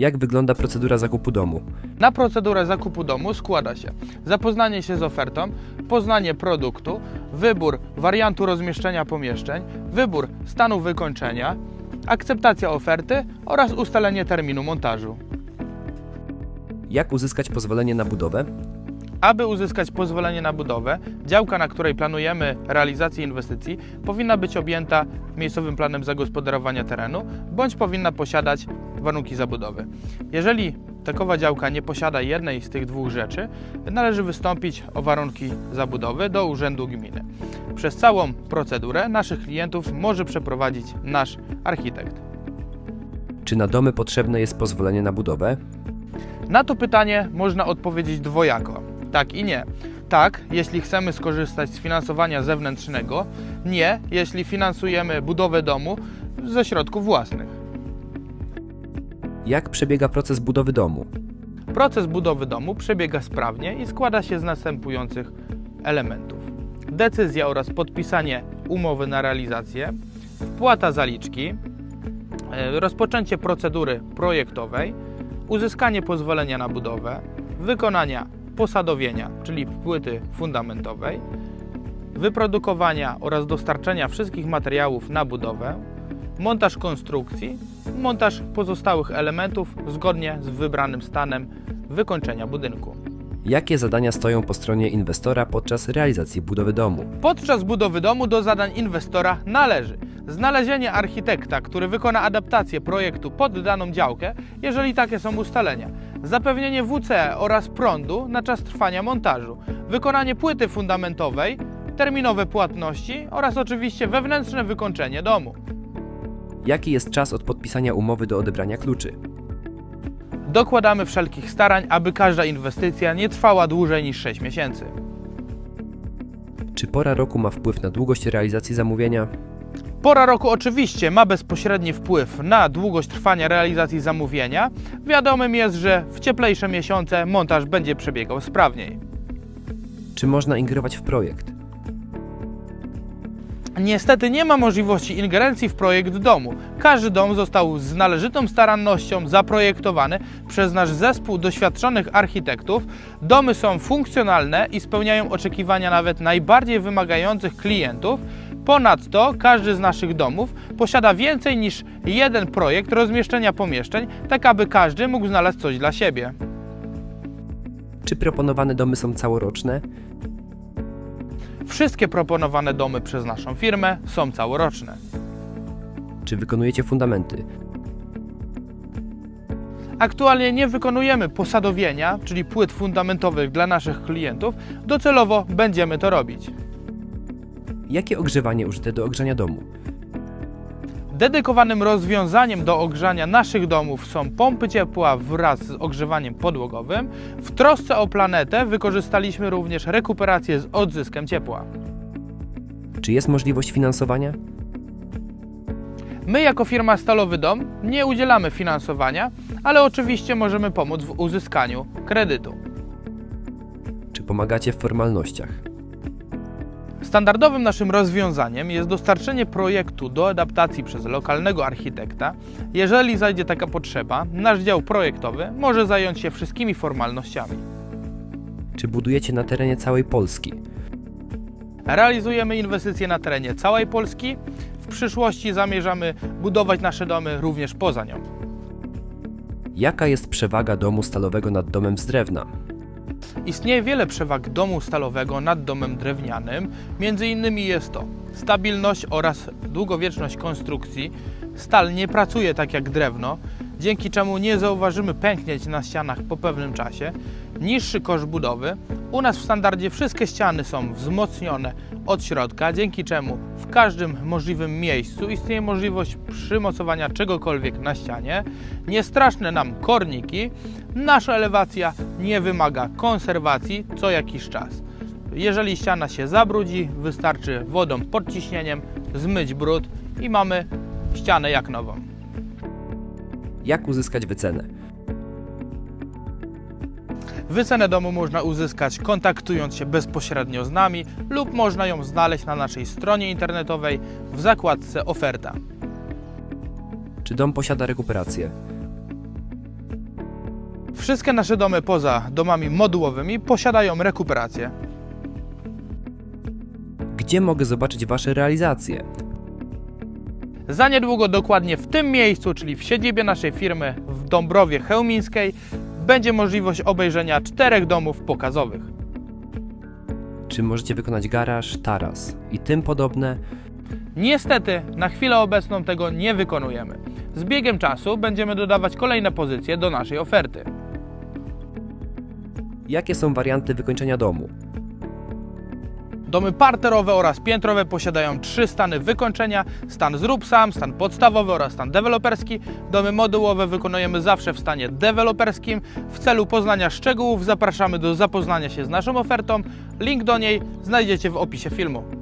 Jak wygląda procedura zakupu domu? Na procedurę zakupu domu składa się zapoznanie się z ofertą, poznanie produktu, wybór wariantu rozmieszczenia pomieszczeń, wybór stanu wykończenia, akceptacja oferty oraz ustalenie terminu montażu. Jak uzyskać pozwolenie na budowę? Aby uzyskać pozwolenie na budowę, działka, na której planujemy realizację inwestycji, powinna być objęta miejscowym planem zagospodarowania terenu bądź powinna posiadać warunki zabudowy. Jeżeli takowa działka nie posiada jednej z tych dwóch rzeczy, należy wystąpić o warunki zabudowy do Urzędu Gminy. Przez całą procedurę naszych klientów może przeprowadzić nasz architekt. Czy na domy potrzebne jest pozwolenie na budowę? Na to pytanie można odpowiedzieć dwojako. Tak i nie. Tak, jeśli chcemy skorzystać z finansowania zewnętrznego, nie, jeśli finansujemy budowę domu ze środków własnych. Jak przebiega proces budowy domu? Proces budowy domu przebiega sprawnie i składa się z następujących elementów: decyzja oraz podpisanie umowy na realizację, wpłata zaliczki, e, rozpoczęcie procedury projektowej, uzyskanie pozwolenia na budowę, wykonania posadowienia, czyli płyty fundamentowej, wyprodukowania oraz dostarczenia wszystkich materiałów na budowę, montaż konstrukcji, montaż pozostałych elementów zgodnie z wybranym stanem wykończenia budynku. Jakie zadania stoją po stronie inwestora podczas realizacji budowy domu? Podczas budowy domu do zadań inwestora należy znalezienie architekta, który wykona adaptację projektu pod daną działkę, jeżeli takie są ustalenia, zapewnienie WC oraz prądu na czas trwania montażu, wykonanie płyty fundamentowej, terminowe płatności oraz oczywiście wewnętrzne wykończenie domu. Jaki jest czas od podpisania umowy do odebrania kluczy? Dokładamy wszelkich starań, aby każda inwestycja nie trwała dłużej niż 6 miesięcy. Czy pora roku ma wpływ na długość realizacji zamówienia? Pora roku oczywiście ma bezpośredni wpływ na długość trwania realizacji zamówienia. Wiadomym jest, że w cieplejsze miesiące montaż będzie przebiegał sprawniej. Czy można ingerować w projekt? Niestety nie ma możliwości ingerencji w projekt domu. Każdy dom został z należytą starannością zaprojektowany przez nasz zespół doświadczonych architektów. Domy są funkcjonalne i spełniają oczekiwania nawet najbardziej wymagających klientów. Ponadto każdy z naszych domów posiada więcej niż jeden projekt rozmieszczenia pomieszczeń, tak aby każdy mógł znaleźć coś dla siebie. Czy proponowane domy są całoroczne? Wszystkie proponowane domy przez naszą firmę są całoroczne. Czy wykonujecie fundamenty? Aktualnie nie wykonujemy posadowienia, czyli płyt fundamentowych dla naszych klientów. Docelowo będziemy to robić. Jakie ogrzewanie użyte do ogrzania domu? Dedykowanym rozwiązaniem do ogrzania naszych domów są pompy ciepła wraz z ogrzewaniem podłogowym. W trosce o planetę wykorzystaliśmy również rekuperację z odzyskiem ciepła. Czy jest możliwość finansowania? My jako firma Stalowy Dom nie udzielamy finansowania, ale oczywiście możemy pomóc w uzyskaniu kredytu. Czy pomagacie w formalnościach? Standardowym naszym rozwiązaniem jest dostarczenie projektu do adaptacji przez lokalnego architekta. Jeżeli zajdzie taka potrzeba, nasz dział projektowy może zająć się wszystkimi formalnościami. Czy budujecie na terenie całej Polski? Realizujemy inwestycje na terenie całej Polski. W przyszłości zamierzamy budować nasze domy również poza nią. Jaka jest przewaga domu stalowego nad domem z drewna? Istnieje wiele przewag domu stalowego nad domem drewnianym. Między innymi jest to stabilność oraz długowieczność konstrukcji. Stal nie pracuje tak jak drewno, dzięki czemu nie zauważymy pęknięć na ścianach po pewnym czasie. Niższy koszt budowy. U nas w standardzie wszystkie ściany są wzmocnione od środka, dzięki czemu w każdym możliwym miejscu istnieje możliwość przymocowania czegokolwiek na ścianie. Niestraszne nam korniki. Nasza elewacja nie wymaga konserwacji co jakiś czas. Jeżeli ściana się zabrudzi, wystarczy wodą pod ciśnieniem zmyć brud i mamy ścianę jak nową. Jak uzyskać wycenę? Wycenę domu można uzyskać kontaktując się bezpośrednio z nami lub można ją znaleźć na naszej stronie internetowej w zakładce oferta. Czy dom posiada rekuperację? Wszystkie nasze domy poza domami modułowymi posiadają rekuperację. Gdzie mogę zobaczyć Wasze realizacje? Za niedługo dokładnie w tym miejscu, czyli w siedzibie naszej firmy w Dąbrowie Chełmińskiej, będzie możliwość obejrzenia czterech domów pokazowych. Czy możecie wykonać garaż, taras i tym podobne? Niestety, na chwilę obecną tego nie wykonujemy. Z biegiem czasu będziemy dodawać kolejne pozycje do naszej oferty. Jakie są warianty wykończenia domu? Domy parterowe oraz piętrowe posiadają trzy stany wykończenia: stan zrób sam, stan podstawowy oraz stan deweloperski. Domy modułowe wykonujemy zawsze w stanie deweloperskim. W celu poznania szczegółów zapraszamy do zapoznania się z naszą ofertą. Link do niej znajdziecie w opisie filmu.